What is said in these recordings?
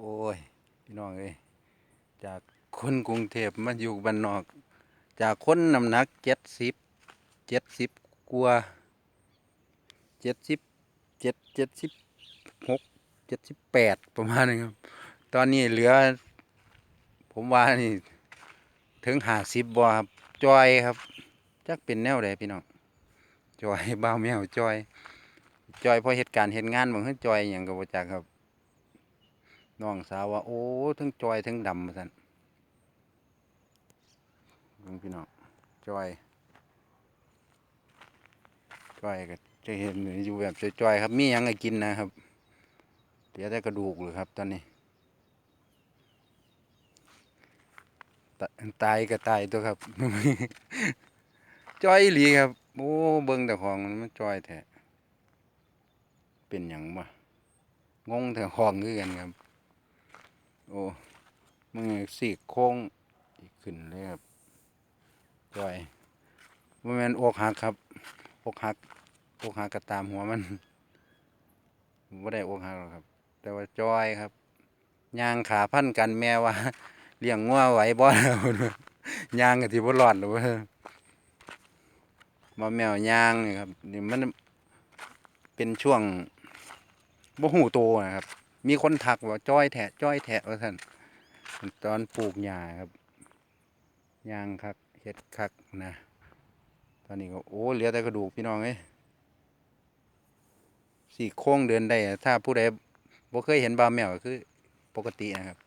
โอ้ย พี่น้องเอ้ยจากคนกรุงเทพมาอยู่บ้านนอก จากคนน้ำหนักเจ็ดสิบเจ็ดสิบกว่าเจ็ดสิบเจ็ดเจ็ดสิบหกเจ็ดสิบแปดประมาณนี้ครับ ตอนนี้เหลือ ผมว่านี่ถึงห้าสิบบ่ครับจอยครับจักเป็นแนวใดพี่น้องจอยบ้าแมวจอย จอยเพราะเหตุการณ์เหตุงานบางทีจอยอย่างกับบ่จักครับ น้องสาวว่า โอ้ทั้งจอยทั้งดำมาสั่นเบิ่งพี่น้องจอยจอยก็จะเห็นอยู่แบบจอยๆครับ มียังให้กินนะครับเหลือแต่กระดูกเลยครับตอนนี้ตตายก็ตายตัวครับจอยหลีครับ โอ้เบิ่งแต่ของมันจอยแท้เป็นหยังบ่งงแต่ของคือกันครับ โอ้มึงสีกโค้งอีกขึ้นเลยครับจอยมันเป็นอกหักครับอกหักอกหักก็ตามหัวมันไม่ได้อกหักหรอกครับ แต่ว่าจอยครับยางขาพันกันแม่ว่าเลี้ยงงัวไหวบ่แล้วยางกับที่บ่รอดหรือว่ามาแมวยางนี่ครับนี่มันเป็นช่วงบ่หูโตนะครับ มีคนทักว่าจ้อยแทะจ้อยแทะว่าท่านตอนปลูกหญ้าครับยางคักเฮ็ดคักนะ ตอนนี้ก็โอ้เหลือแต่กระดูกพี่น้องเอ้ยสี่โค้งเดินได้ ถ้าผู้ใดบ่เคยเห็นบาวแมวก็คือปกตินะครับ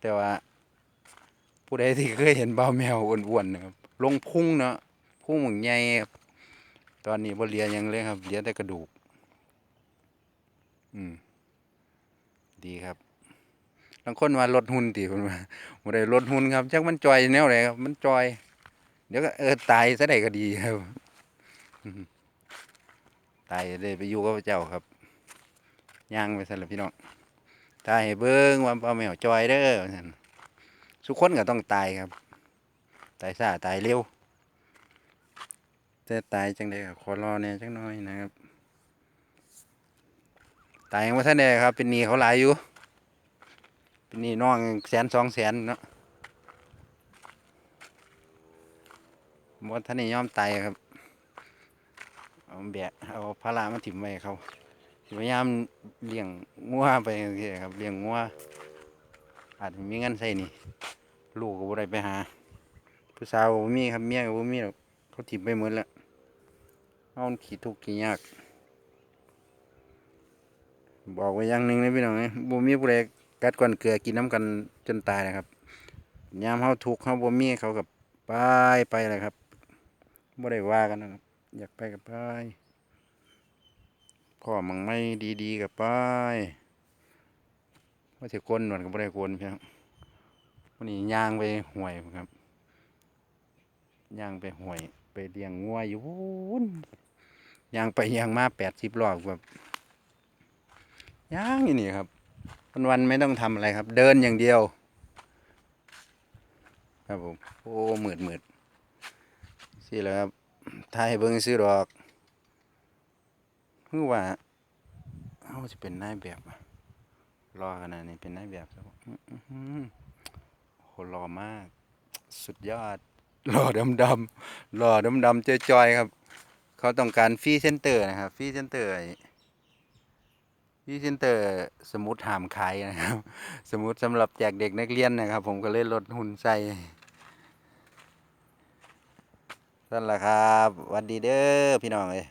แต่ว่า ผู้ใดที่เคยเห็นบาวแมวอ้วนๆนะครับลงพุ่งเนาะพุ่งเหมือนใหญ่ตอนนี้บ่เหลือยังเลยครับเหลือแต่กระดูก อืม ดีครับบางคนว่าลดหุ่นติคนว่าบ่ได้ลดหุ่นครับจักมันจอยแนวไหนครับ มันจอย เดี๋ยวก็เออตายซะได้ก็ดีครับตายได้ไปอยู่กับพระเจ้าครับย่างไปซะแล้วพี่น้องตายเบิ่งว่าเอาแมวจอยเด้อว่าซั่นทุกคนก็ต้องตายครับ ตายซ่าตายเร็วแต่ตายจังไดก็ขอรอแหน่ยจังน้อยนะครับ ตายยังว่ท่านใดครับ เป็นหนี้เขาหลายอยู่ เป็นหนี้น้องแสนสองแสนเนาะว่าท่านนี่ยอมตายครับ เอาแบกเอาภาระมาถิ่มไว้เขาสิพยายามเลี้ยงงัวไปโอเครับเลี้ยงงัวอาจจะมีเงินใส่นี่ ลูกก็บ่ได้ไปหา ผู้สาวก็บ่มีครับเมียก็บ่มีหรอกเขาถิ่มไปหมดแล้วเอาขี้ทุกข์ขี้ยาก บอกไว้อย่างหนึ่งนะพี่น้องเอ้ยบ่มีผู้ใดกัดก้อนเกลือกินน้ำกันจนตายนะครับยามเฮาทุกข์เฮาบ่มีเขากับไปไปเลยครับบ่ได้ว่ากันนะครับ อยากไปกับไปพ่อมังไม่ดีๆกับไปว่าสิโกนหนวดก็บ่ได้โกนพี่น้องวันนี้ย่างไปห่วยครับย่างไปห่วย ไปเลี้ยงงัวอยู่พู้นย่างไปย่างมา80รอบแบบ ย่างอยู่นี่ครับวันวันไม่ต้องทำอะไรครับ เดินอย่างเดียว ครับผมโอ้หมืดหมืดสิแล้วครับถ่ายให้เบิ่งซื้อดอกคือว่าเขาจะเป็นนายแบบรอขนาดนี้เป็นนายแบบครับผมอื้อหือโหรอมาก สุดยอดหล่อดำดำๆหล่อดำดำๆจอยครับ เขาต้องการฟรีเซนเตอร์นะครับฟรีเซนเตอร์ พี่เซนเตอร์สมุดหามขายนะครับ สมุดสำหรับแจกเด็กนักเรียนนะครับ ผมก็เลยลดหุ่นใส่นั่นแหละครับวันดีเด้อพี่น้องเอ้